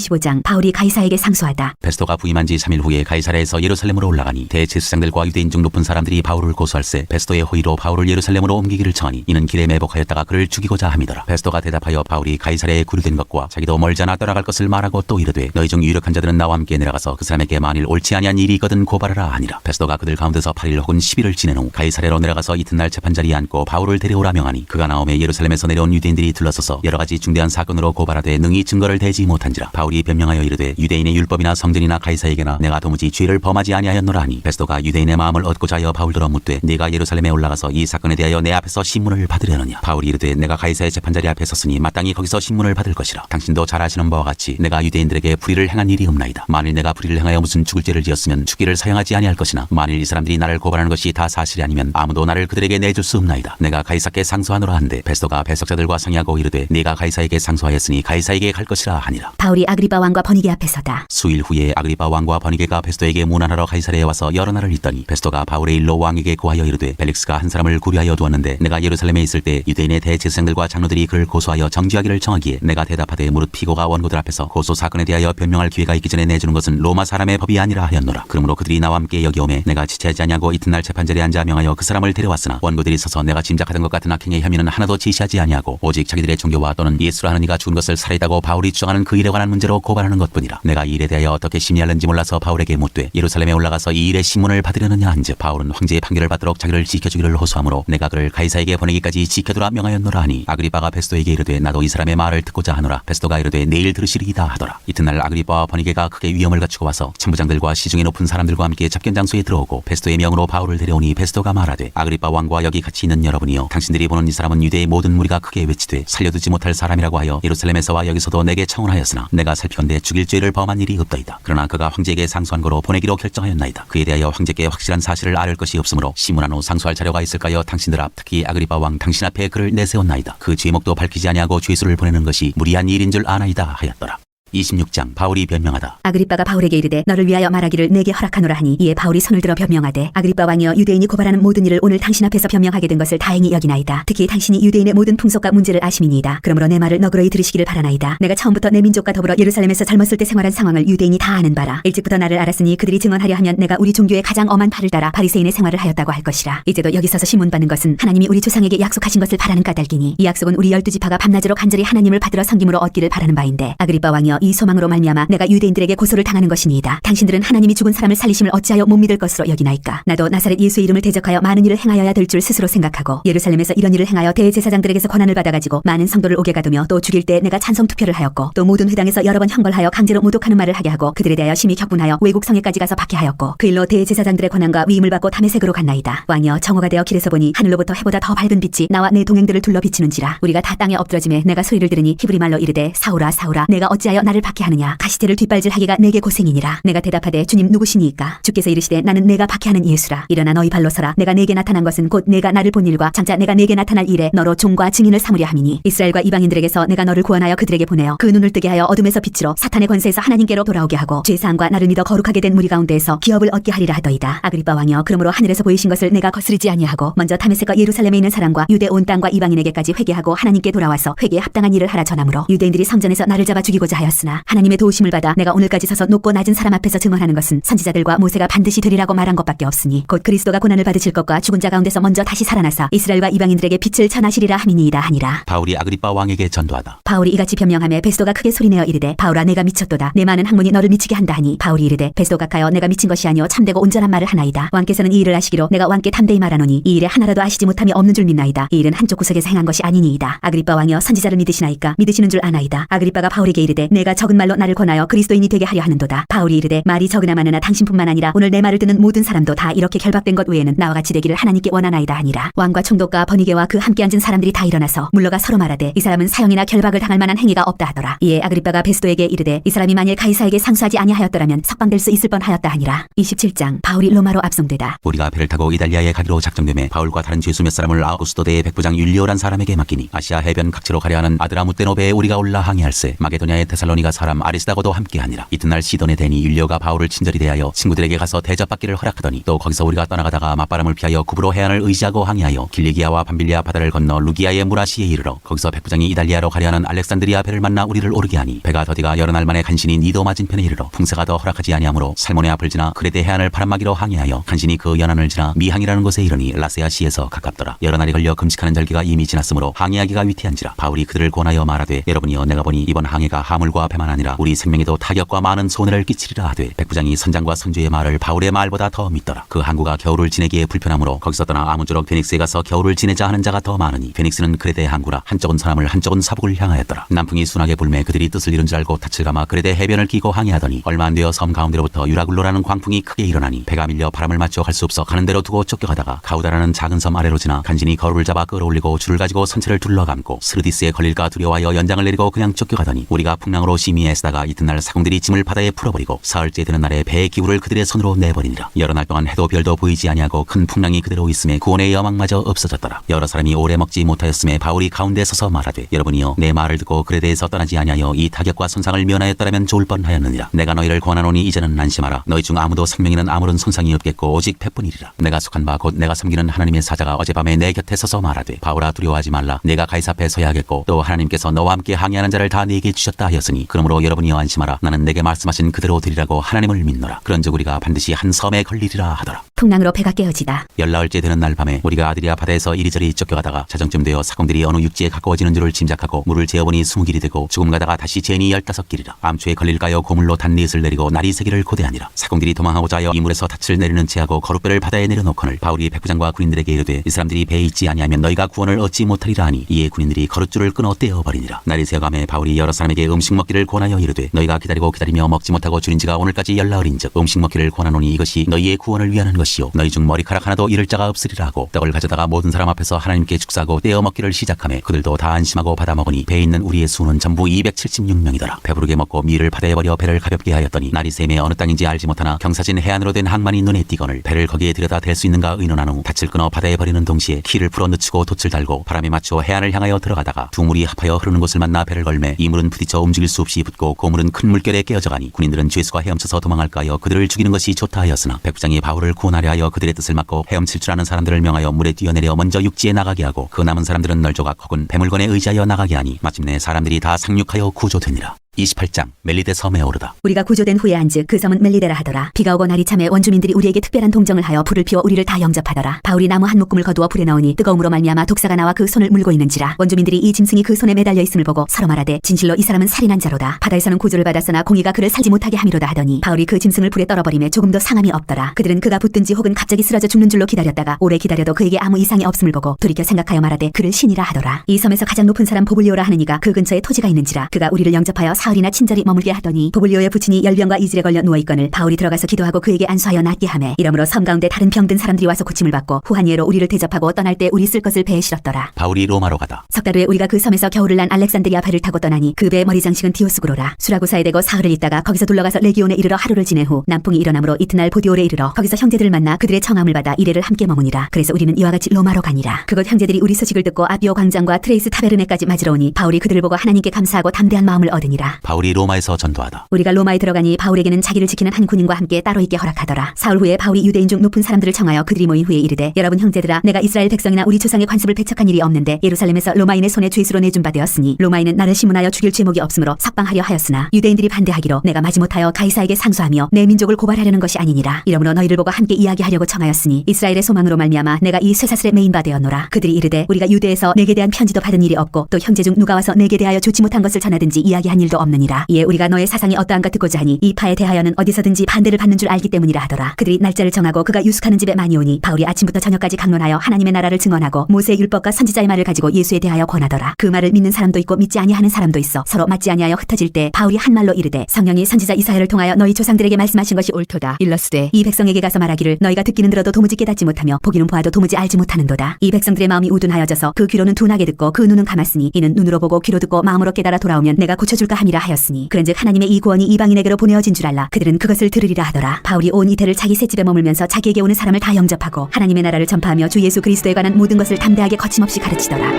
25장 바울이 가이사에게 상소하다. 베스토가 부임한 지 3일 후에 가이사랴에서 예루살렘으로 올라가니 대제사장들과 유대인 중 높은 사람들이 바울을 고소할세 베스토의 호의로 바울을 예루살렘으로 옮기기를 청하니 이는 길에 매복하였다가 그를 죽이고자 함이더라. 베스토가 대답하여 바울이 가이사랴에 구류된 것과 자기도 멀지 않아 떠나갈 것을 말하고 또 이르되 너희 중 유력한 자들은 나와 함께 내려가서 그 사람에게 만일 옳지 아니한 일이 있거든 고발하라 하니라. 베스토가 그들 가운데서 8일 혹은 10일을 지낸 후 가이사랴로 내려가서 이튿날 재판자리에 앉고 바울을 데려오라 명하니 그가 나오매 예루살렘에서 내려온 유대인들이 둘러서서 여러 가지 중대한 사건으로 고발하되 능히 증거를 대지 못한지라 바울이 변명하여 이르되 유대인의 율법이나 성전이나 가이사에게나 내가 도무지 죄를 범하지 아니하였노라 하니 베스도가 유대인의 마음을 얻고자 하여 바울더러 묻되 네가 예루살렘에 올라가서 이 사건에 대하여 내 앞에서 신문을 받으려느냐? 바울이 이르되 내가 가이사의 재판자리 앞에 섰으니 마땅히 거기서 신문을 받을 것이라. 당신도 잘 아시는 바와 같이 내가 유대인들에게 불의를 행한 일이 없나이다. 만일 내가 불의를 행하여 무슨 죽을 죄를 지었으면 죽기를 사용하지 아니할 것이나 만일 이 사람들이 나를 고발하는 것이 다 사실이 아니면 아무도 나를 그들에게 내줄 수 없나이다. 내가 가이사께 상소하노라 한데 베스도가 배석자들과 상의하고 이르되 네가 가이사에게 상소하였으니 가이사에게 갈 것이라 하니라. 바울이 아그리빠 왕과 버니게 앞에 서다. 수일 후에 아그리파 왕과 버니게가 베스토에게 문안하러 가이사랴에 와서 여러 날을 있더니 베스토가 바울의 일로 왕에게 고하여 이르되 벨릭스가 한 사람을 구려하여 두었는데 내가 예루살렘에 있을 때 유대인의 대제사장들과 장로들이 그를 고소하여 정지하기를 정하기에 내가 대답하되 무릇 피고가 원고들 앞에서 고소 사건에 대하여 변명할 기회가 있기 전에 내주는 것은 로마 사람의 법이 아니라 하였노라 그러므로 그들이 나와 함께 여기 오매 내가 지체하지 아니하고 이튿날 재판자리에 앉아 명하여 그 사람을 데려왔으나 원고들이 서서 내가 짐작하던 것 같은 악행의 혐의는 하나도 지시하지 아니하고 오직 자기들의 종교와 또는 예수라 하는 이가 죽은 것을 살해다고 바울이 주장하는 그 일에 관한 문제 로 고발하는 것뿐이라 내가 이 일에 대하여 어떻게 심리할는지 몰라서 바울에게 묻되 예루살렘에 올라가서 이 일의 신문을 받으려느냐 한즉 바울은 황제의 판결을 받도록 자기를 지켜주기를 호소하므로 내가 그를 가이사에게 보내기까지 지켜두라 명하였노라 하니 아그리빠가 베스도에게 이르되 나도 이 사람의 말을 듣고자 하노라 베스도가 이르되 내일 들으시리이다 하더라. 이튿날 아그리빠와 버니게가 크게 위험을 갖추고 와서 참부장들과 시중에 높은 사람들과 함께 잡견 장소에 들어오고 베스도의 명으로 바울을 데려오니 베스도가 말하되 아그리빠 왕과 여기 같이 있는 여러분이여 당신들이 보는 이 사람은 유대의 모든 무리가 크게 외치되 살려두지 못할 사람이라고 하여 예루살렘에서와 여기서도 내게 청혼하였으나 내가 살피건대 죽일 죄를 범한 일이 없더이다. 그러나 그가 황제에게 상소한 거로 보내기로 결정하였나이다. 그에 대하여 황제께 확실한 사실을 아를 것이 없으므로 시문한 후 상소할 자료가 있을까요? 당신들 앞 특히 아그리빠 왕 당신 앞에 그를 내세웠나이다. 그 죄목도 밝히지 아니하고 죄수를 보내는 것이 무리한 일인 줄 아나이다 하였더라 26장 바울이 변명하다 아그리빠가 바울에게 이르되 너를 위하여 말하기를 내게 허락하노라 하니 이에 바울이 손을 들어 변명하되 아그리빠 왕이여 유대인이 고발하는 모든 일을 오늘 당신 앞에서 변명하게 된 것을 다행히 여기나이다. 특히 당신이 유대인의 모든 풍속과 문제를 아심이니이다. 그러므로 내 말을 너그러이 들으시기를 바라나이다. 내가 처음부터 내 민족과 더불어 예루살렘에서 젊었을 때 생활한 상황을 유대인이 다 아는 바라. 일찍부터 나를 알았으니 그들이 증언하려 하면 내가 우리 종교의 가장 엄한 팔을 따라 바리새인의 생활을 하였다고 할 것이라. 이제도 여기 서서 신문받는 것은 하나님이 우리 조상에게 약속하신 것을 바라는 까닭이니 이 약속은 우리 열두 지파가 밤낮으로 간절히 하나님을 받들어 섬김으로 얻기를 바라는 바인데 아그리빠 왕이여 이 소망으로 말미암아 내가 유대인들에게 고소를 당하는 것이니이다. 당신들은 하나님이 죽은 사람을 살리심을 어찌하여 못 믿을 것으로 여기나이까. 나도 나사렛 예수의 이름을 대적하여 많은 일을 행하여야 될 줄 스스로 생각하고 예루살렘에서 이런 일을 행하여 대제사장들에게서 권한을 받아가지고 많은 성도를 오게 가두며 또 죽일 때 내가 찬성 투표를 하였고 또 모든 회당에서 여러 번 형벌하여 강제로 모독하는 말을 하게 하고 그들에 대하여 심히 격분하여 외국 성에까지 가서 박해하였고 그 일로 대제사장들의 권한과 위임을 받고 담에색으로 갔나이다. 왕이여 정오가 되어 길에서 보니 하늘로부터 해보다 더 밝은 빛이 나와 내 동행들을 둘러 비치는지라 우리가 다 땅에 엎드러짐에 내가 소리를 들으니 히브리 말로 이르되 사울아 사울아 내가 어찌하여 나를 박해 하느냐? 가시태를 뒷발질하기가 내게 고생이니라. 내가 대답하되 주님 누구시니까? 주께서 이르시되 나는 내가 박해하는 예수라. 일어나 너희 발로 서라. 내가 내게 나타난 것은 곧 내가 나를 본 일과 장차 내가 내게 나타날 일에 너로 종과 증인을 삼으려 함이니 이스라엘과 이방인들에게서 내가 너를 구원하여 그들에게 보내어 그 눈을 뜨게 하여 어둠에서 빛으로 사탄의 권세에서 하나님께로 돌아오게 하고 죄사함과 나를 믿어 거룩하게 된 무리 가운데에서 기업을 얻게 하리라 하더이다. 아그리빠 왕이여 그러므로 하늘에서 보이신 것을 내가 거스르지 아니하고 먼저 다메섹과 예루살렘에 있는 사람과 유대 온 땅과 이방인에게까지 회개하고 하나님께 돌아와서 회개에 합당한 일을 하라 전함으로 유대인들이 성전에서 나를 잡아 죽이고자 하였으 나 하나님의 도우심을 받아 내가 오늘까지 서서 높고 낮은 사람 앞에서 증언하는 것은 선지자들과 모세가 반드시 되리라고 말한 것밖에 없으니 곧 그리스도가 고난을 받으실 것과 죽은 자 가운데서 먼저 다시 살아나사 이스라엘과 이방인들에게 빛을 전하시리라 함이니이다 하니라. 바울이 아그리빠 왕에게 전도하다. 바울이 이같이 변명하며 베스도가 크게 소리내어 이르되 바울아 내가 미쳤도다. 내 많은 학문이 너를 미치게 한다 하니 바울이 이르되 베스도가 가여 내가 미친 것이 아니오 참되고 온전한 말을 하나이다. 왕께서는 이 일을 아시기로 내가 왕께 담대히 말하노니 이 일에 하나라도 아시지 못함이 없는 줄 믿나이다. 이 일은 한쪽 구석에서 행한 것이 아니니이다. 아그리빠 왕이여 선지자를 믿으시나이까? 믿으시는 줄 아나이다. 아그리빠가 바울에게 이르되 내가 적은 말로 나를 권하여 그리스도인이 되게 하려 하는도다. 바울이 이르되 말이 적으나 많으나 당신뿐만 아니라 오늘 내 말을 듣는 모든 사람도 다 이렇게 결박된 것 외에는 나와 같이 되기를 하나님께 원하나이다 하니라. 왕과 총독과 버니게와 그 함께 앉은 사람들이 다 일어나서 물러가 서로 말하되 이 사람은 사형이나 결박을 당할 만한 행위가 없다 하더라. 이에 아그리빠가 베스도에게 이르되 이 사람이 만일 가이사에게 상수하지 아니하였더라면 석방될 수 있을 뻔하였다 하니라. 27장. 바울이 로마로 압송되다. 우리가 배를 타고 이달리아에 가기로 작정되매 바울과 다른 죄수 몇 사람을 아우구스도대의 백부장 율리오란 사람에게 맡기니 아시아 해변 각지로 가려 하는 아드라무떼노베에 우리가 올라 항해할세 마게도냐의 테살로니 버니가 사람 아리스다고도 함께하니라. 이튿날 시돈의 대니 율리오가 바울을 친절히 대하여 친구들에게 가서 대접받기를 허락하더니 또 거기서 우리가 떠나가다가 맞바람을 피하여 구브로 해안을 의지하고 항해하여 길리기아와 밤빌리아 바다를 건너 루기아의 무라시에 이르러 거기서 백부장이 이달리아로 가려는 알렉산드리아 배를 만나 우리를 오르게 하니 배가 더디가 여러 날 만에 간신히 니도 맞은편에 이르러 풍세가 더 허락하지 아니하므로 살몬의 앞을 지나 그레데 해안을 바람막이로 항해하여 간신히 그 연안을 지나 미항이라는 곳에 이르니 라세아 시에서 가깝더라. 여러 날이 걸려 금식하는 절기가 이미 지났으므로 항해하기가 위태한지라 바울이 그들을 권하여 말하되 여러분이여 내가 보니 이번 항해가 하물과 배만 아니라 우리 생명에도 타격과 많은 손해를 끼치리라 하되 백부장이 선장과 선주의 말을 바울의 말보다 더 믿더라. 그 항구가 겨울을 지내기에 불편하므로 거기서 떠나 아무쪼록 페닉스에 가서 겨울을 지내자 하는 자가 더 많으니 페닉스는 그레데 항구라 한쪽은 서남을 한쪽은 서북을 향하였더라. 남풍이 순하게 불매 그들이 뜻을 이룬 줄 알고 닻을 감아 그레데 해변을 끼고 항해하더니 얼마 안 되어 섬 가운데로부터 유라굴로라는 광풍이 크게 일어나니 배가 밀려 바람을 맞춰 갈수 없어 가는 대로 두고 쫓겨가다가 가우다라는 작은 섬 아래로 지나 간신히 거울을 잡아 끌어올리고 줄을 가지고 선체를 둘러감고 스르디스에 걸릴까 두려워하여 연장을 내리고 그냥 쫓겨가더니 우리가 풍랑으로 심히 애쓰다가 이튿날 사공들이 짐을 바다에 풀어버리고 사흘째 되는 날에 배의 기울을 그들의 손으로 내버리니라. 여러 날 동안 해도 별도 보이지 아니하고 큰 풍랑이 그대로 있음에 구원의 여망마저 없어졌더라. 여러 사람이 오래 먹지 못하였음에 바울이 가운데 서서 말하되 여러분이여 내 말을 듣고 그에 대해서 떠나지 아니하여 이 타격과 손상을 면하였더라면 좋을 뻔하였느니라. 내가 너희를 권하노니 이제는 안심하라. 너희 중 아무도 생명에는 아무런 손상이 없겠고 오직 패뿐이리라. 내가 속한 바 곧 내가 섬기는 하나님의 사자가 어젯밤에 내 곁에 서서 말하되 바울아 두려워하지 말라. 내가 가이사 앞에 서야 하겠고 또 하나님께서 너와 함께 항해하는 자를 다 내게 주셨다 하였으니 그러므로 여러분이여 안심하라. 나는 내게 말씀하신 그대로 드리라고 하나님을 믿노라. 그런즉 우리가 반드시 한 섬에 걸리리라 하더라. 풍랑으로 배가 깨어지다. 열나흘째 되는 날 밤에 우리가 아드리아 바다에서 이리저리 쫓겨가다가 자정쯤 되어 사공들이 어느 육지에 가까워지는 줄을 짐작하고 물을 재어보니 스무 길이 되고 조금 가다가 다시 재니 열다섯 길이라. 암초에 걸릴까요? 고물로 단넷을 내리고 날이 세기를 고대하니라. 사공들이 도망하고자 하여 이 물에서 닻을 내리는 채하고 거룻배를 바다에 내려놓거늘 바울이 백부장과 군인들에게 이르되 이 사람들이 배에 있지 아니하면 너희가 구원을 얻지 못하리라 하니 이에 군인들이 거룻줄을 끊어 떼어버리니라. 날이 새어감에 바울이 여러 사람에게 음식 먹 기를 권하여 이르되 너희가 기다리고 기다리며 먹지 못하고 줄인 지가 오늘까지 열나흘인즉 음식 먹기를 권하노니 이것이 너희의 구원을 위하는 것이요. 너희 중 머리카락 하나도 잃을 자가 없으리라 하고. 떡을 가져다가 모든 사람 앞에서 하나님께 축사하고 떼어 먹기를 시작하며 그들도 다 안심하고 받아 먹으니 배에 있는 우리의 수는 전부 276명이더라. 배부르게 먹고 밀을 바다에 버려 배를 가볍게 하였더니 날이 샘에 어느 땅인지 알지 못하나 경사진 해안으로 된 항만이 눈에 띄거늘 배를 거기에 들여다 댈 수 있는가 의논한 후 닻을 끊어 바다에 버리는 동시에 키를 풀어 늦추고 돛을 달고 바람에 맞춰 해안을 향하여 들어가다가 두 물이 합하여 흐르는 곳을 만나 배를 걸매 이 물은 부딪혀 움직일 수 없이 붙고 고물은 큰 물결에 깨어져가니 군인들은 죄수가 헤엄쳐서 도망할까 하여 그들을 죽이는 것이 좋다 하였으나 백부장이 바울을 구원하려 하여 그들의 뜻을 막고 헤엄칠 줄 아는 사람들을 명하여 물에 뛰어내려 먼저 육지에 나가게 하고 그 남은 사람들은 널조각 혹은 배물건에 의지하여 나가게 하니 마침내 사람들이 다 상륙하여 구조되니라 28장 멜리데 섬에 오르다 우리가 구조된 후에 한즉 그 섬은 멜리데라 하더라. 비가 오고 날이 참에 원주민들이 우리에게 특별한 동정을 하여 불을 피워 우리를 다 영접하더라. 바울이 나무 한 묶음을 거두어 불에 넣으니 뜨거움으로 말미암아 독사가 나와 그 손을 물고 있는지라. 원주민들이 이 짐승이 그 손에 매달려 있음을 보고 서로 말하되 진실로 이 사람은 살인한 자로다. 바다에서는 구조를 받았으나 공의가 그를 살지 못하게 함이로다 하더니 바울이 그 짐승을 불에 떨어버림에 조금도 상함이 없더라. 그들은 그가 붙든지 혹은 갑자기 쓰러져 죽는 줄로 기다렸다가 오래 기다려도 그에게 아무 이상이 없음을 보고 돌이켜 생각하여 말하되 그를 신이라 하더라. 이 섬에서 가장 높은 사람 보블리오라 하는 이가 그 근처에 토지가 있는지라. 그가 우리를 영접하여 사흘이나 친절히 머물게 하더니 보블리오의 부친이 열병과 이질에 걸려 누워 있거늘 바울이 들어가서 기도하고 그에게 안수하여 낫게 하매 이러므로 섬 가운데 다른 병든 사람들이 와서 고침을 받고 후한 예로 우리를 대접하고 떠날 때 우리 쓸 것을 배에 실었더라. 바울이 로마로 가다 석달 후에 우리가 그 섬에서 겨울을 난 알렉산드리아 배를 타고 떠나니 그 배의 머리 장식은 디오스구로라. 수라구사에 대고 사흘을 있다가 거기서 둘러가서 레기온에 이르러 하루를 지낸 후 남풍이 일어나므로 이튿날 보디올에 이르러 거기서 형제들을 만나 그들의 청함을 받아 이래를 함께 머무니라. 그래서 우리는 이와 같이 로마로 가니라. 그곳 형제들이 우리 소식을 듣고 아비오 광장과 트레이스 타베르네까지 맞으러 오니 바울이 그들을 보고 하나님께 감사하고 담대한 마음을 얻으니라. 바울이 로마에서 전도하다 우리가 로마에 들어가니 바울에게는 자기를 지키는 한 군인과 함께 따로 있게 허락하더라. 사흘 후에 바울이 유대인 중 높은 사람들을 청하여 그들이 모인 후에 이르되 여러분 형제들아 내가 이스라엘 백성이나 우리 조상의 관습을 배척한 일이 없는데 예루살렘에서 로마인의 손에 죄수로 내준 바 되었으니 로마인은 나를 시문하여 죽일 죄목이 없으므로 석방하려 하였으나 유대인들이 반대하기로 내가 마지못하여 가이사에게 상소하며 내 민족을 고발하려는 것이 아니니라. 이러므로 너희를 보고 함께 이야기하려고 청하였으니 이스라엘의 소망으로 말미암아 내가 이 쇠사슬에 메인 바 되었노라. 그들이 이르되 우리가 유대에서 내게 대한 편지도 받은 일이 없고 또 형제 중 누가 와서 내게 대하여 좋지 못한 것을 전하든지 이야기한 일도 없느니라. 이에 우리가 너의 사상이 어떠한가 듣고자 하니 이 파에 대하여는 어디서든지 반대를 받는 줄 알기 때문이라 하더라. 그들이 날짜를 정하고 그가 유숙하는 집에 많이 오니 바울이 아침부터 저녁까지 강론하여 하나님의 나라를 증언하고 모세의 율법과 선지자의 말을 가지고 예수에 대하여 권하더라. 그 말을 믿는 사람도 있고 믿지 아니하는 사람도 있어 서로 맞지 아니하여 흩어질 때 바울이 한 말로 이르되 성령이 선지자 이사야를 통하여 너희 조상들에게 말씀하신 것이 옳도다. 일러스되 이 백성에게 가서 말하기를 너희가 듣기는 들어도 도무지 깨닫지 못하며 보기는 보아도 도무지 알지 못하는도다. 이 백성들의 마음이 우둔하여져서 그 귀로는 둔하게 듣고 그 눈은 감았으니 이는 눈으로 보고 귀로 듣고 마음으로 깨달아 돌아오면 내가 고쳐줄까 함이라 하였으니 그런즉 하나님의 이 구원이 이방인에게로 보내어진 줄 알라. 그들은 그것을 들으리라 하더라. 바울이 온 이태를 자기 셋집에 머물면서 자기에게 오는 사람을 다 영접하고 하나님의 나라를 전파하며 주 예수 그리스도에 관한 모든 것을 담대하게 거침없이 가르치더라.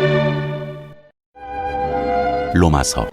로마서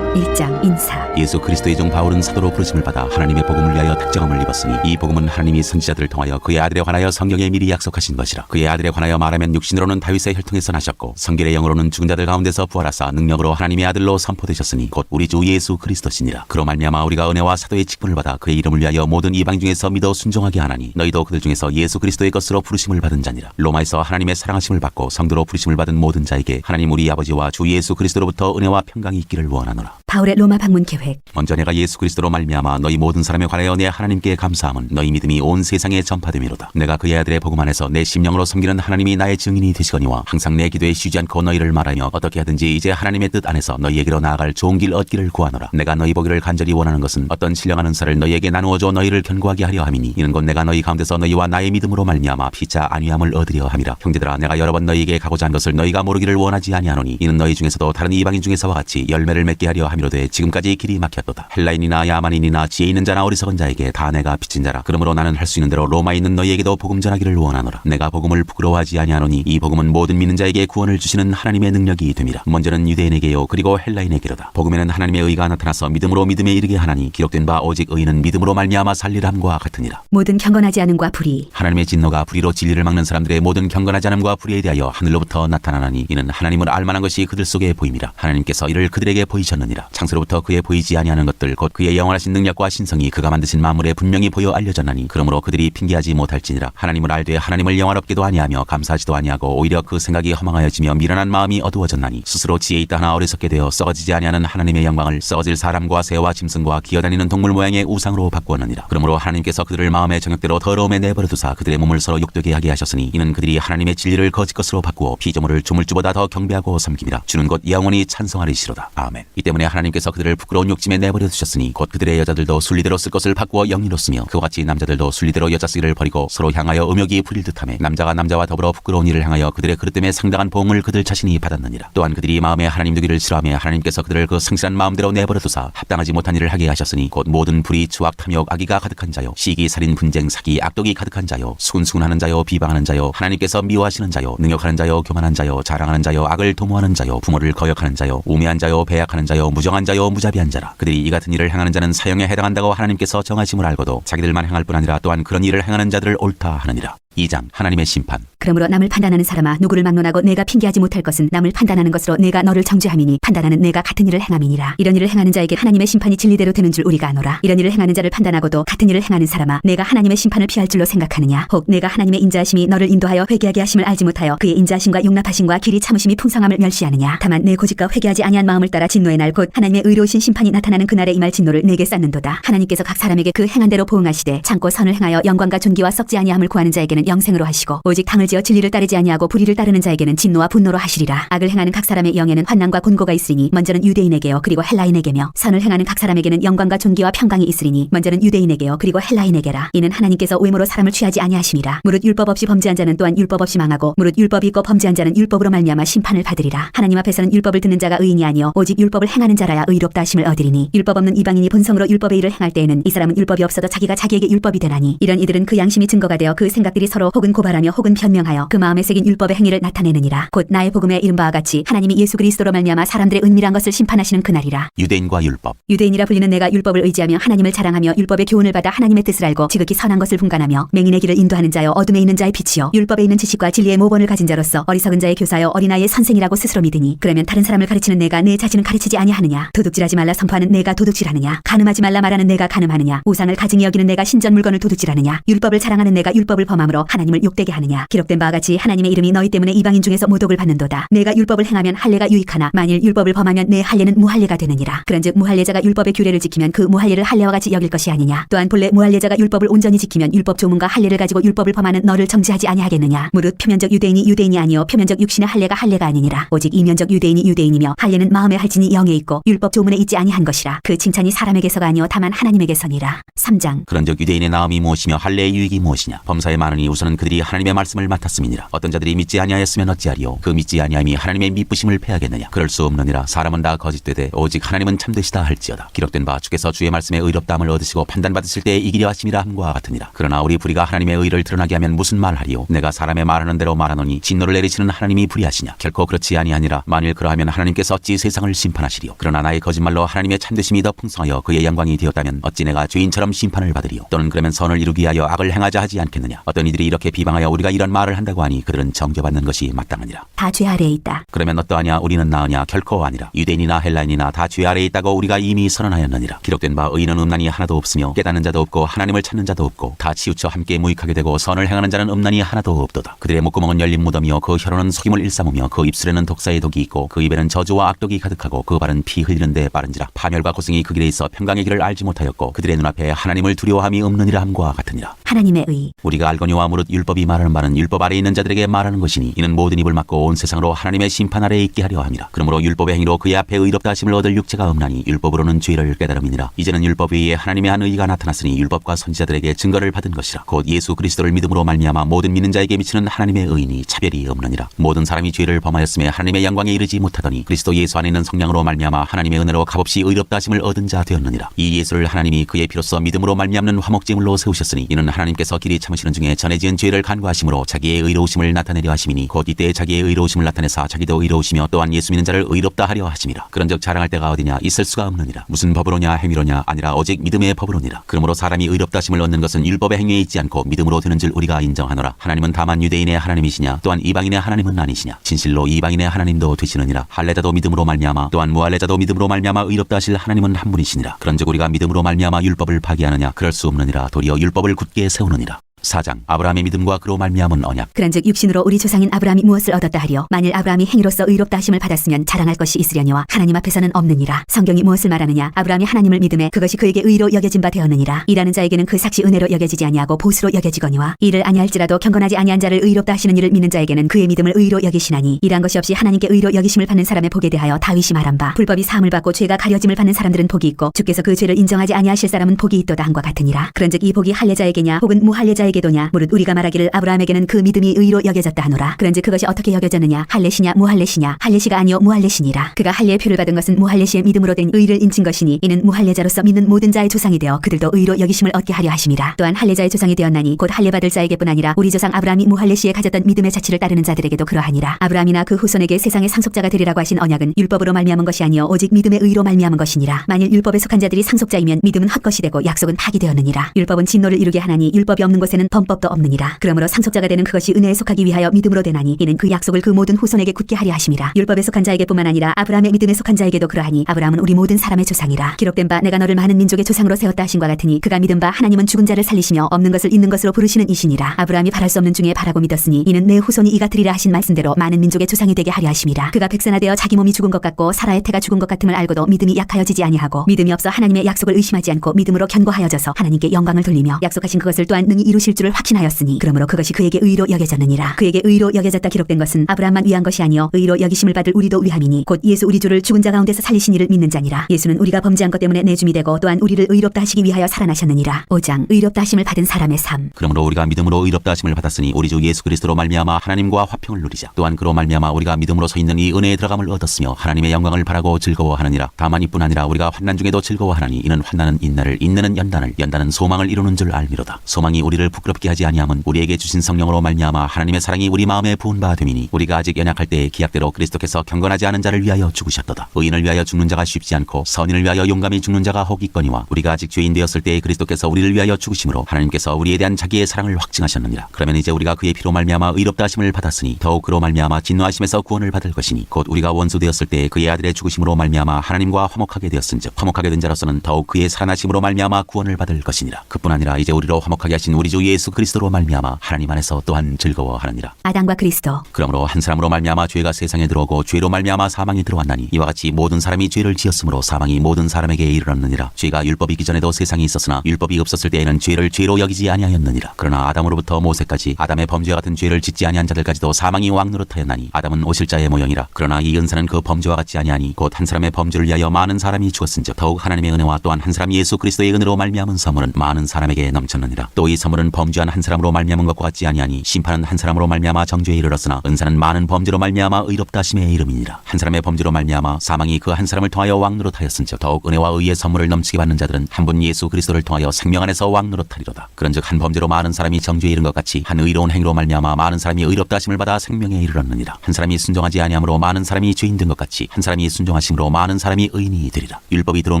1장 인사. 예수 그리스도의 종 바울은 사도로 부르심을 받아 하나님의 복음을 위하여 특정함을 입었으니 이 복음은 하나님이 선지자들을 통하여 그의 아들에 관하여 성경에 미리 약속하신 것이라. 그의 아들에 관하여 말하면 육신으로는 다윗의 혈통에서 나셨고 성결의 영으로는 죽은 자들 가운데서 부활하사 능력으로 하나님의 아들로 선포되셨으니 곧 우리 주 예수 그리스도시니라. 그로 말미암아 우리가 은혜와 사도의 직분을 받아 그의 이름을 위하여 모든 이방 중에서 믿어 순종하게 하나니 너희도 그들 중에서 예수 그리스도의 것으로 부르심을 받은 자니라. 로마에서 하나님의 사랑하심을 받고 성도로 부르심을 받은 모든 자에게 하나님 우리 아버지와 주 예수 그리스도로부터 은혜와 평강이 있기를 원하노라 바울의 로마 방문 계획 먼저 내가 예수 그리스도로 말미암아 너희 모든 사람에 관하여 내 하나님께 감사함은 너희 믿음이 온 세상에 전파됨이로다. 내가 그의 아들의 복음 안에서 내 심령으로 섬기는 하나님이 나의 증인이 되시거니와 항상 내 기도에 쉬지 않고 너희를 말하며 어떻게 하든지 이제 하나님의 뜻 안에서 너희에게로 나아갈 좋은 길 얻기를 구하노라. 내가 너희 보기를 간절히 원하는 것은 어떤 신령한 은사를 너희에게 나누어 줘 너희를 견고하게 하려 함이니 이는 곧 내가 너희 가운데서 너희와 나의 믿음으로 말미암아 피차 안위함을 얻으려 함이라. 형제들아 내가 여러 번 너희에게 가고자 한 것을 너희가 모르기를 원하지 아니하노니 이는 너희 중에서도 다른 이방인 중에서와 같이 열매를 맺게 하려 함이 로되 지금까지 길이 막혔도다. 헬라인이나 야만인이나 지혜 있는 자나 어리석은 자에게 다 내가 빚진 자라. 그러므로 나는 할 수 있는 대로 로마에 있는 너희에게도 복음 전하기를 원하노라. 내가 복음을 부끄러워하지 아니하노니 이 복음은 모든 믿는 자에게 구원을 주시는 하나님의 능력이 됨이라. 먼저는 유대인에게요 그리고 헬라인에게로다. 복음에는 하나님의 의가 나타나서 믿음으로 믿음에 이르게 하나니 기록된 바 오직 의인은 믿음으로 말미암아 살리람과 같으니라. 모든 경건하지 않음과 불의 하나님의 진노가 불의로 진리를 막는 사람들의 모든 경건하지 않음과 불의에 대하여 하늘로부터 나타나나니 이는 하나님을 알만한 것이 그들 속에 보임이라 하나님께서 이를 그들에게 보이셨느니라 창세로부터 그의 보이지 아니하는 것들 곧 그의 영원하신 능력과 신성이 그가 만드신 만물에 분명히 보여 알려졌나니 그러므로 그들이 핑계하지 못할지니라. 하나님을 알되 하나님을 영화롭게도 아니하며 감사하지도 아니하고 오히려 그 생각이 허망하여지며 미련한 마음이 어두워졌나니 스스로 지혜 있다 하나 어리석게 되어 썩어지지 아니하는 하나님의 영광을 썩어질 사람과 새와 짐승과 기어다니는 동물 모양의 우상으로 바꾸었느니라. 그러므로 하나님께서 그들을 마음의 정욕대로 더러움에 내버려 두사 그들의 몸을 서로 욕되게 하게 하셨으니 이는 그들이 하나님의 진리를 거짓 것으로 바꾸어 피조물을 조물주보다 더 경배하고 섬김이라 주는 곧 영원히 찬송하리시로다. 아멘. 이 때문에 하나님께서 그들을 부끄러운 욕심에 내버려 두셨으니 곧 그들의 여자들도 순리대로 쓸 것을 바꾸어 영리로 쓰며 그와 같이 남자들도 순리대로 여자 쓰기를 버리고 서로 향하여 음욕이 부릴 듯하며 남자가 남자와 더불어 부끄러운 일을 향하여 그들의 그릇 때문에 상당한 보응을 그들 자신이 받았느니라. 또한 그들이 마음에 하나님 두기를 싫어하며 하나님께서 그들을 그 성실한 마음대로 내버려 두사 합당하지 못한 일을 하게 하셨으니 곧 모든 불의 추악 탐욕 악의가 가득한 자요. 시기 살인 분쟁 사기 악독이 가득한 자요. 수군수군하는 자요. 비방하는 자요. 하나님께서 미워하시는 자요. 능욕하는 자요. 교만한 자요. 자랑하는 자요. 악을 도모하는 자요. 부모를 거역하는 자요. 우매한 자요. 배약하는 자요. 무 정한 자요 무자비한 자라. 그들이 이 같은 일을 행하는 자는 사형에 해당한다고 하나님께서 정하심을 알고도 자기들만 행할 뿐 아니라 또한 그런 일을 행하는 자들을 옳다 하느니라 2장 하나님의 심판. 그러므로 남을 판단하는 사람아 누구를 막론하고 내가 핑계하지 못할 것은 남을 판단하는 것으로 내가 너를 정죄함이니 판단하는 내가 같은 일을 행함이니라. 이런 일을 행하는 자에게 하나님의 심판이 진리대로 되는 줄 우리가 아노라. 이런 일을 행하는 자를 판단하고도 같은 일을 행하는 사람아 내가 하나님의 심판을 피할 줄로 생각하느냐? 혹 내가 하나님의 인자하심이 너를 인도하여 회개하게 하심을 알지 못하여 그의 인자하심과 용납하심과 길이 참으심이 풍성함을 멸시하느냐? 다만 내 고집과 회개하지 아니한 마음을 따라 진노의 날 곧 하나님의 의로우신 심판이 나타나는 그날에 임할 진노를 내게 쌓는도다. 하나님께서 각 사람에게 그 행한 대로 보응하시되 참고 선을 행하여 영광과 존귀와 썩지 아니함을 구하는 자에게는 영생으로 하시고 오직 당을 지어 진리를 따르지 아니하고 불의를 따르는 자에게는 진노와 분노로 하시리라. 악을 행하는 각 사람의 영에는 환난과 곤고가 있으니 먼저는 유대인에게요 그리고 헬라인에게며 선을 행하는 각 사람에게는 영광과 존귀와 평강이 있으리니 먼저는 유대인에게요 그리고 헬라인에게라. 이는 하나님께서 외모로 사람을 취하지 아니하심이라. 무릇 율법 없이 범죄한 자는 또한 율법 없이 망하고 무릇 율법이 있고 범죄한 자는 율법으로 말미암아 심판을 받으리라. 하나님 앞에서는 율법을 듣는 자가 의인이 아니요 오직 율법을 행하는 자라야 의롭다 하심을 얻으리니 율법 없는 이방인이 본성으로 율법의 일을 행할 때에는 이 사람은 율법이 없어도 자기가 자기에게 율법이 되나니 이런 이들은 그 양심이 증거가 되어 그 생각들이 서로 혹은 고발하며 혹은 변명하여 그 마음에 새긴 율법의 행위를 나타내느니라. 곧 나의 복음에 이른 바와 같이 하나님이 예수 그리스도로 말미암아 사람들의 은밀한 것을 심판하시는 그날이라. 유대인과 율법. 유대인이라 불리는 내가 율법을 의지하며 하나님을 자랑하며 율법의 교훈을 받아 하나님의 뜻을 알고 지극히 선한 것을 분간하며 맹인의 길을 인도하는 자여 어둠에 있는 자의 빛이여 율법에 있는 지식과 진리의 모본을 가진 자로서 어리석은 자의 교사여 어린아이의 선생이라고 스스로 믿으니 그러면 다른 사람을 가르치는 내가 내 자신은 가르치지 아니하느냐? 도둑질하지 말라 선포하는 내가 도둑질하느냐? 가늠하지 말라 말하는 내가 가늠하느냐? 우상을 가증히 여기는 내가 신전 물건을 도둑질하느냐? 율법을 자랑하는 내가 율법을 범함으로 하나님을 욕되게 하느냐. 기록된 바와 같이 하나님의 이름이 너희 때문에 이방인 중에서 모독을 받는도다. 내가 율법을 행하면 할례가 유익하나 만일 율법을 범하면 내 할례는 무할례가 되느니라. 그런즉 무할례자가 율법의 규례를 지키면 그 무할례를 할례와 같이 여길 것이 아니냐. 또한 본래 무할례자가 율법을 온전히 지키면 율법 조문과 할례를 가지고 율법을 범하는 너를 정죄하지 아니하겠느냐. 무릇 표면적 유대인이 유대인이 아니요 표면적 육신의 할례가 할례가 아니니라. 오직 이면적 유대인이 유대인이며 할례는 마음의 할진이 영에 있고 율법 조문에 있지 아니한 것이라. 그 칭찬이 사람에게서가 아니요 다만 하나님에게서니라. 3장. 그런즉 유대인의 나음이 무엇이며 할례의 유익이 무엇이냐. 범사에 많으니 우선은 그들이 하나님의 말씀을 맡았음이니라. 어떤 자들이 믿지 아니하였으면 어찌하리요? 그 믿지 아니함이 하나님의 미쁘심을 패하겠느냐? 그럴 수 없느니라. 사람은 다 거짓되되 오직 하나님은 참되시다 할지어다. 기록된 바 주께서 주의 말씀에 의롭다함을 얻으시고 판단받으실 때에 이기려 하심이라 함과 같으니라. 그러나 우리 불의가 하나님의 의를 드러나게 하면 무슨 말하리요? 내가 사람의 말하는 대로 말하노니 진노를 내리시는 하나님이 불의하시냐? 결코 그렇지 아니하니라. 만일 그러하면 하나님께서 어찌 세상을 심판하시리요? 그러나 나의 거짓말로 하나님의 참되심이 더 풍성하여 그의 영광이 되었다면 어찌 내가 죄인처럼 심판을 받으리요? 또는 그러면 선을 이루기 위하여 악을 행하자 하지 않겠느냐? 어떤 이들이 이렇게 비방하여 우리가 이런 말을 한다고 하니 그들은 정죄받는 것이 마땅하니라. 다 죄 아래에 있다. 그러면 어떠하냐? 우리는 나으냐? 결코 아니라 유대인이나 헬라인이나 다 죄 아래에 있다고 우리가 이미 선언하였느니라. 기록된 바 의인은 음란이 하나도 없으며 깨닫는 자도 없고 하나님을 찾는 자도 없고 다 치우쳐 함께 무익하게 되고 선을 행하는 자는 음란이 하나도 없도다. 그들의 목구멍은 열린 무덤이요. 그 혀로는 속임을 일삼으며 그 입술에는 독사의 독이 있고 그 입에는 저주와 악독이 가득하고 그 발은 피 흘리는 데 빠른지라. 파멸과 고승이 그 길에 있어 평강의 길을 알지 못하였고 그들의 눈앞에 하나님을 두려워함이 없느니라 함과 같으니라. 하나님의 의. 우리가 알거니와 무릇 율법이 말하는 바는 율법 아래 있는 자들에게 말하는 것이니 이는 모든 입을 막고 온 세상으로 하나님의 심판 아래에 있게 하려 함이라. 그러므로 율법의 행위로 그의 앞에 의롭다 하심을 얻을 육체가 없나니 율법으로는 죄를 깨달음이니라. 이제는 율법 위에 하나님의 한 의가 나타났으니 율법과 선지자들에게 증거를 받은 것이라. 곧 예수 그리스도를 믿음으로 말미암아 모든 믿는 자에게 미치는 하나님의 의인이 차별이 없느니라. 모든 사람이 죄를 범하였음에 하나님의 영광에 이르지 못하더니 그리스도 예수 안에 있는 성령으로 말미암아 하나님의 은혜로 값없이 의롭다 하심을 얻은 자 되었느니라. 이 예수를 하나님이 그의 피로써 믿음으로 말미암는 화목제물로 세우셨으니 이는 하나님께서 길이 참으시는 중에 전에 지은 죄를 간구하심으로 자기의 의로우심을 나타내려 하심이니 곧 이때 자기의 의로우심을 나타내사 자기도 의로우시며 또한 예수 믿는 자를 의롭다 하려 하심이라. 그런즉 자랑할 때가 어디냐? 있을 수가 없느니라. 무슨 법으로냐? 행위로냐? 아니라 오직 믿음의 법으로니라. 그러므로 사람이 의롭다 하심을 얻는 것은 율법의 행위에 있지 않고 믿음으로 되는 줄 우리가 인정하노라. 하나님은 다만 유대인의 하나님이시냐? 또한 이방인의 하나님은 아니시냐? 진실로 이방인의 하나님도 되시느니라. 할례자도 믿음으로 말미암아 또한 무할례자도 믿음으로 말미암아 의롭다 하실 하나님은 한 분이시니라. 그런즉 우리가 믿음으로 말미암아 율법을 파기하느냐? 그럴 수 없느니라. 도리어 율법을 굳게 세우느니라 4장 아브라함의 믿음과 그로 말미암은 언약. 그런즉 육신으로 우리 조상인 아브라함이 무엇을 얻었다 하려 만일 아브라함이 행위로서 의롭다 하심을 받았으면 자랑할 것이 있으려니와 하나님 앞에서는 없느니라. 성경이 무엇을 말하느냐? 아브라함이 하나님을 믿음에 그것이 그에게 의로 여겨진 바 되었느니라. 일하는 자에게는 그 삭시 은혜로 여겨지지 아니하고 보수로 여겨지거니와 이를 아니할지라도 경건하지 아니한 자를 의롭다 하시는 일을 믿는 자에게는 그의 믿음을 의로 여기시나니 일한 것이 없이 하나님께 의로 여기심을 받는 사람의 복에 대하여 다윗이 말한 바 불법이 사함을 받고 죄가 가려짐을 받는 사람들은 복이 있고 주께서 그 죄를 인정하지 아니하실 사람은 복이 있도다 함과 같으니라. 그런즉 이 복이 할례자에게냐 혹은 무할례자에게 도냐? 무릇 우리가 말하기를 아브라함에게는 그 믿음이 의로 여겨졌다 하노라. 그런즉 그것이 어떻게 여겨졌느냐? 할례시냐? 무할례시냐? 할례시가 아니요 무할례시니라. 그가 할례의 표를 받은 것은 무할례시의 믿음으로 된 의를 인친 것이니 이는 무할례자로서 믿는 모든 자의 조상이 되어 그들도 의로 여기심을 얻게 하려 하심이라. 또한 할례자의 조상이 되었나니 곧 할례 받을 자에게뿐 아니라 우리 조상 아브라함이 무할례시에 가졌던 믿음의 자치를 따르는 자들에게도 그러하니라. 아브라함이나 그 후손에게 세상의 상속자가 되리라고 하신 언약은 율법으로 말미암은 것이 아니요 오직 믿음의 의로 말미암은 것이니라. 만일 율법에 속한 자들이 상속자이면 믿음은 헛것이 되고 약속은 파기되었느니라. 율법은 진노를 이루게 하나니 율법이 없는 곳에는 범법도 없느니라. 그러므로 상속자가 되는 그것이 은혜에 속하기 위하여 믿음으로 되나니 이는 그 약속을 그 모든 후손에게 굳게 하려 하심이라. 율법에 속한 자에게뿐만 아니라 아브라함의 믿음에 속한 자에게도 그러하니 아브라함은 우리 모든 사람의 조상이라. 기록된 바 내가 너를 많은 민족의 조상으로 세웠다 하신과 같으니 그가 믿은 바 하나님은 죽은 자를 살리시며 없는 것을 있는 것으로 부르시는 이시니라. 아브라함이 바랄 수 없는 중에 바라고 믿었으니 이는 내 후손이 이같으리라 하신 말씀대로 많은 민족의 조상이 되게 하려 하심이라. 그가 백선하되어 자기 몸이 죽은 것 같고 사라의 태가 죽은 것 같음을 알고도 믿음이 약하여지지 아니하고 믿음이 없어 하나님의 약속을 의심하지 않고 믿음으로 견고하여져서 하나님께 영광을 돌리며 약속하신 그것을 또한 능히 이루실 줄을 확신하였으니 그러므로 그것이 그에게 의로 여겨졌느니라. 그에게 의로 여겨졌다 기록된 것은 아브라함만 위한 것이 아니요 의로 여기심을 받을 우리도 위함이니 곧 예수 우리 주를 죽은 자 가운데서 살리신 이를 믿는 자니라. 예수는 우리가 범죄한 것 때문에 내줌이 되고 또한 우리를 의롭다 하시기 위하여 살아나셨느니라. 5장 의롭다 하심을 받은 사람의 삶. 그러므로 우리가 믿음으로 의롭다 하심을 받았으니 우리 주 예수 그리스도로 말미암아 하나님과 화평을 누리자. 또한 그로 말미암아 우리가 믿음으로 서 있는 이 은혜에 들어감을 얻었으며 하나님의 영광을 바라고 즐거워하느니라. 다만 이뿐 아니라 우리가 환난 중에도 즐거워하나니 이는 환난은 인내를 인내는 연단을 연단은 소망을 이루는 줄 알미로다. 소망이 우리를 부끄럽게 하지 아니함은 우리에게 주신 성령으로 말미암아 하나님의 사랑이 우리 마음에 부은 바 됨이니 우리가 아직 연약할 때에 기약대로 그리스도께서 경건하지 않은 자를 위하여 죽으셨도다. 의인을 위하여 죽는 자가 쉽지 않고 선인을 위하여 용감히 죽는 자가 혹 있거니와 우리가 아직 죄인 되었을 때에 그리스도께서 우리를 위하여 죽으심으로 하나님께서 우리에 대한 자기의 사랑을 확증하셨느니라. 그러면 이제 우리가 그의 피로 말미암아 의롭다 하심을 받았으니 더욱 그로 말미암아 진노하심에서 구원을 받을 것이니 곧 우리가 원수 되었을 때에 그의 아들의 죽으심으로 말미암아 하나님과 화목하게 되었은즉 화목하게 된 자로서는 더욱 그의 살아나심으로 말미암아 구원을 받을 것이니라. 그뿐 아니라 이제 우리로 화목하게 하신 우리 주 예수 그리스도로 말미암아 하나님 안에서 또한 즐거워하느니라. 아담과 그리스도. 그러므로 한 사람으로 말미암아 죄가 세상에 들어오고 죄로 말미암아 사망이 들어왔나니 이와 같이 모든 사람이 죄를 지었으므로 사망이 모든 사람에게 이르렀느니라. 죄가 율법이기 전에도 세상에 있었으나 율법이 없었을 때에는 죄를 죄로 여기지 아니하였느니라. 그러나 아담으로부터 모세까지 아담의 범죄와 같은 죄를 짓지 아니한 자들까지도 사망이 왕노릇하였나니 아담은 오실자의 모형이라. 그러나 이 은사는 그 범죄와 같지 아니하니 곧 한 사람의 범죄를 위하여 많은 사람이 죽었은즉 더욱 하나님의 은혜와 또한 한 사람 예수 그리스도의 은혜로 말미암은 선물은 많은 사람에게 넘쳤느니라. 또 이 선물은 범 죄한 한 사람으로 말미암은 것과 같지 아니하니 심판은 한 사람으로 말미암아 정죄에 이르렀으나 은사는 많은 범죄로 말미암아 의롭다 심의 이름이니라. 한 사람의 범죄로 말미암아 사망이 그 한 사람을 통하여 왕노릇 하였은즉 더욱 은혜와 의의 선물을 넘치게 받는 자들은 한 분 예수 그리스도를 통하여 생명 안에서 왕노릇 하리로다. 그런즉 한 범죄로 많은 사람이 정죄에 이른 것 같이 한 의로운 행위로 말미암아 많은 사람이 의롭다 심을 받아 생명에 이르렀느니라. 한 사람이 순종하지 아니함으로 많은 사람이 죄인 된 것 같이 한 사람이 순종하심으로 많은 사람이 의인이 되리라. 율법이 들어온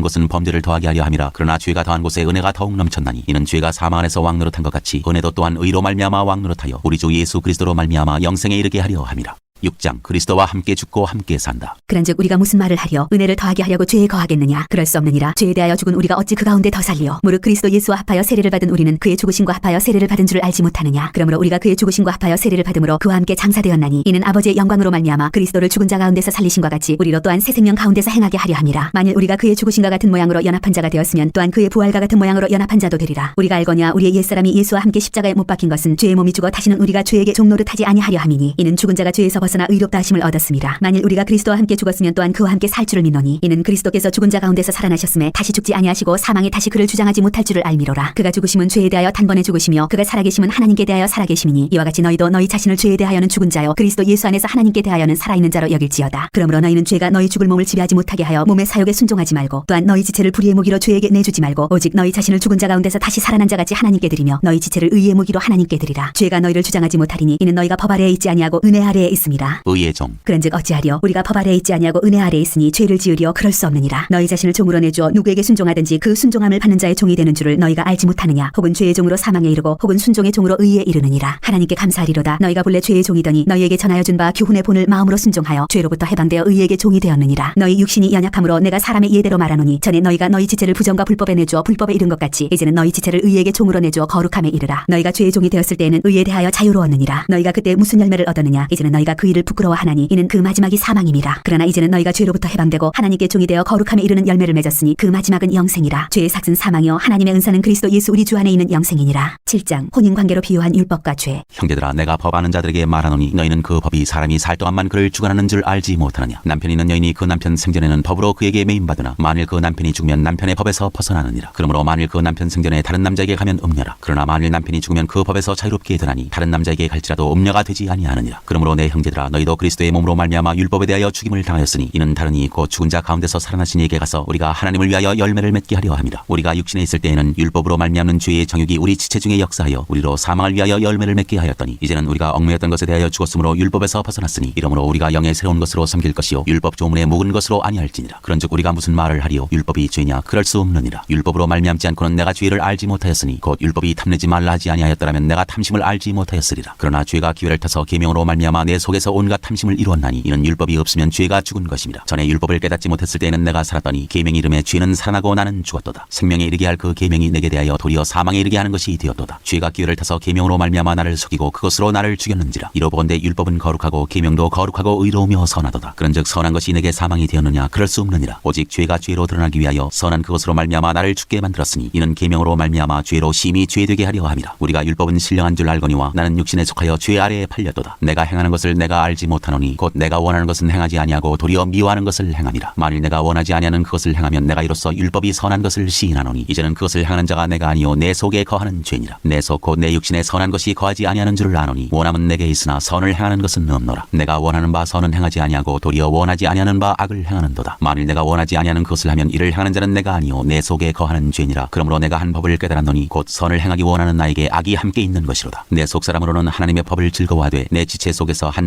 것은 범죄를 더하게 하려 함이라. 그러나 죄가 더한 곳에 은혜가 더욱 넘쳤나니 이는 죄가 사망 안에서 왕노릇한 것 같이 은혜도 또한 의로 말미암아 왕노릇하여 우리 주 예수 그리스도로 말미암아 영생에 이르게 하려 함이라 6장 그리스도와 함께 죽고 함께 산다. 그런즉 우리가 무슨 말을 하려 은혜를 더하게 하려고 죄에 거하겠느냐? 그럴 수 없느니라. 죄에 대하여 죽은 우리가 어찌 그 가운데 더 살리요? 무릇 그리스도 예수와 합하여 세례를 받은 우리는 그의 죽으심과 합하여 세례를 받은 줄을 알지 못하느냐? 그러므로 우리가 그의 죽으심과 합하여 세례를 받음으로 그와 함께 장사되었나니 이는 아버지의 영광으로 말미암아 그리스도를 죽은 자 가운데서 살리신과 같이 우리로 또한 새 생명 가운데서 행하게 하려 함이라. 만일 우리가 그의 죽으심과 같은 모양으로 연합한 자가 되었으면 또한 그의 부활과 같은 모양으로 연합한 자도 되리라. 우리가 알거냐 우리의 옛사람이 예수와 함께 십자가에 못 박힌 것은 죄의 몸이 죽어 다시는 우리가 죄에게 종노릇하지 아니하려 함이니 이는 죽은 자가 죄에서 벗 어나 의롭다 하심을 얻었습니다. 만일 우리가 그리스도와 함께 죽었으면 또한 그와 함께 살 줄을 믿노니 이는 그리스도께서 죽은 자 가운데서 살아나셨음에 다시 죽지 아니하시고 사망이 다시 그를 주장하지 못할 줄을 알미로라. 그가 죽으심은 죄에 대하여 단번에 죽으시며 그가 살아계심은 하나님께 대하여 살아계심이니 이와 같이 너희도 너희 자신을 죄에 대하여는 죽은 자요 그리스도 예수 안에서 하나님께 대하여는 살아있는 자로 여길지어다. 그러므로 너희는 죄가 너희 죽을 몸을 지배하지 못하게 하여 몸의 사욕에 순종하지 말고 또한 너희 지체를 불의의 무기로 죄에게 내주지 말고 오직 너희 자신을 죽은 자 가운데서 다시 살아난 자 같이 하나님께 드리며 너희 지체를 의의 무기로 하나님께 드리라. 죄가 너희를 주장하지 못하리니 이는 너희가 법 아래에 있지 아니하고 은혜 아래에 있 의의 종 그런즉 어찌하리요? 우리가 법 아래에 있지 아니하고 은혜 아래에 있으니 죄를 지으리요 그럴 수 없느니라. 너희 자신을 종으로 내주어 누구에게 순종하든지 그 순종함을 받는 자의 종이 되는 줄을 너희가 알지 못하느냐? 혹은 죄의 종으로 사망에 이르고 혹은 순종의 종으로 의에 이르느니라. 하나님께 감사하리로다. 너희가 본래 죄의 종이더니 너희에게 전하여 준 바 교훈의 본을 마음으로 순종하여 죄로부터 해방되어 의에게 종이 되었느니라. 너희 육신이 연약함으로 내가 사람의 예대로 말하노니 전에 너희가 너희 지체를 부정과 불법에 내주어 불법에 이른 것 같이 이제는 너희 지체를 의에게 종으로 내주어 거룩함에 이르라. 너희가 죄의 종이 되었을 때에는 의에 대하여 자유로웠느니라. 너희가 그때 무슨 열매를 얻었느냐? 이제는 너희가 그 일을 부끄러워하나니 이는 그 마지막이 사망임이라. 그러나 이제는 너희가 죄로부터 해방되고 하나님께 종이 되어 거룩함에 이르는 열매를 맺었으니 그 마지막은 영생이라. 죄의 삭은 사망이요 하나님의 은사는 그리스도 예수 우리 주 안에 있는 영생이니라. 7장. 혼인 관계로 비유한 율법과 죄. 형제들아 내가 법 아는 자들에게 말하노니 너희는 그 법이 사람이 살 동안만 그를 주관하는 줄 알지 못하느냐. 남편이 있는 여인이 그 남편 생전에는 법으로 그에게 매임받으나 만일 그 남편이 죽으면 남편의 법에서 벗어나느니라. 그러므로 만일 그 남편 생전에 다른 남자에게 가면 음녀라. 그러나 만일 남편이 죽으면 그 법에서 자유롭게 되나니 다른 남자에게 갈지라도 음녀가 되지 아니하느니라. 그러므로 내 형제 들아 너희도 그리스도의 몸으로 말미암아 율법에 대하여 죽임을 당하였으니 이는 다른이 곧 죽은 자 가운데서 살아나신 이에게 가서 우리가 하나님을 위하여 열매를 맺게 하려 함이라. 우리가 육신에 있을 때에는 율법으로 말미암는 죄의 정욕이 우리 지체 중에 역사하여 우리로 사망을 위하여 열매를 맺게 하였더니 이제는 우리가 얽매였던 것에 대하여 죽었으므로 율법에서 벗어났으니 이러므로 우리가 영의 새로운 것으로 섬길 것이요 율법 조문에 묵은 것으로 아니할지니라. 그런즉 우리가 무슨 말을 하리요? 율법이 죄냐? 그럴 수 없느니라. 율법으로 말미암지 않고는 내가 죄를 알지 못하였으니 곧 율법이 탐내지 말라 하지 아니하였더라면 내가 탐심을 알지 못하였으리라. 그러나 죄가 기회를 타서 계명으로 말미암아 내 속에 서 온갖 탐심을 이루었나니 이는 율법이 없으면 죄가 죽은 것입니다. 전에 율법을 깨닫지 못했을 때에는 내가 살았더니 계명 이름에 죄는 살아나고 나는 죽었도다. 생명에 이르게 할 그 계명이 내게 대하여 도리어 사망에 이르게 하는 것이 되었도다. 죄가 기회를 타서 계명으로 말미암아 나를 속이고 그것으로 나를 죽였는지라. 이로 보건대 율법은 거룩하고 계명도 거룩하고 의로우며 선하도다. 그런즉 선한 것이 내게 사망이 되었느냐? 그럴 수 없느니라. 오직 죄가 죄로 드러나기 위하여 선한 그것으로 말미암아 나를 죽게 만들었으니 이는 계명으로 말미암아 죄로 심히 죄되게 하려 함이라. 우리가 율법은 신령한 줄 알거니와 나는 육신에 속하여 죄 아래에 팔렸도다. 내가 행하는 것을 내가 알지 못하노니 곧 내가 원하는 것은 행하지 아니하고 도리어 미워하는 것을 행함이라. 만일 내가 원하지 아니하는 그것을 행하면 내가 이로써 율법이 선한 것을 시인하노니 이제는 그것을 행하는 자가 내가 아니요 내 속에 거하는 죄니라. 내 속 곧 내 육신에 선한 것이 거하지 아니하는 줄을 아노니 원함은 내게 있으나 선을 행하는 것은 없노라. 내가 원하는 바 선은 행하지 아니하고 도리어 원하지 아니하는 바 악을 행하는도다. 만일 내가 원하지 아니하는 그것을 하면 이를 행하는 자는 내가 아니요 내 속에 거하는 죄니라. 그러므로 내가 한 법을 깨달았노니 곧 선을 행하기 원하는 나에게 악이 함께 있는 것이로다. 내 속 사람으로는 하나님의 법을 즐거워하되 내 지체 속에서 한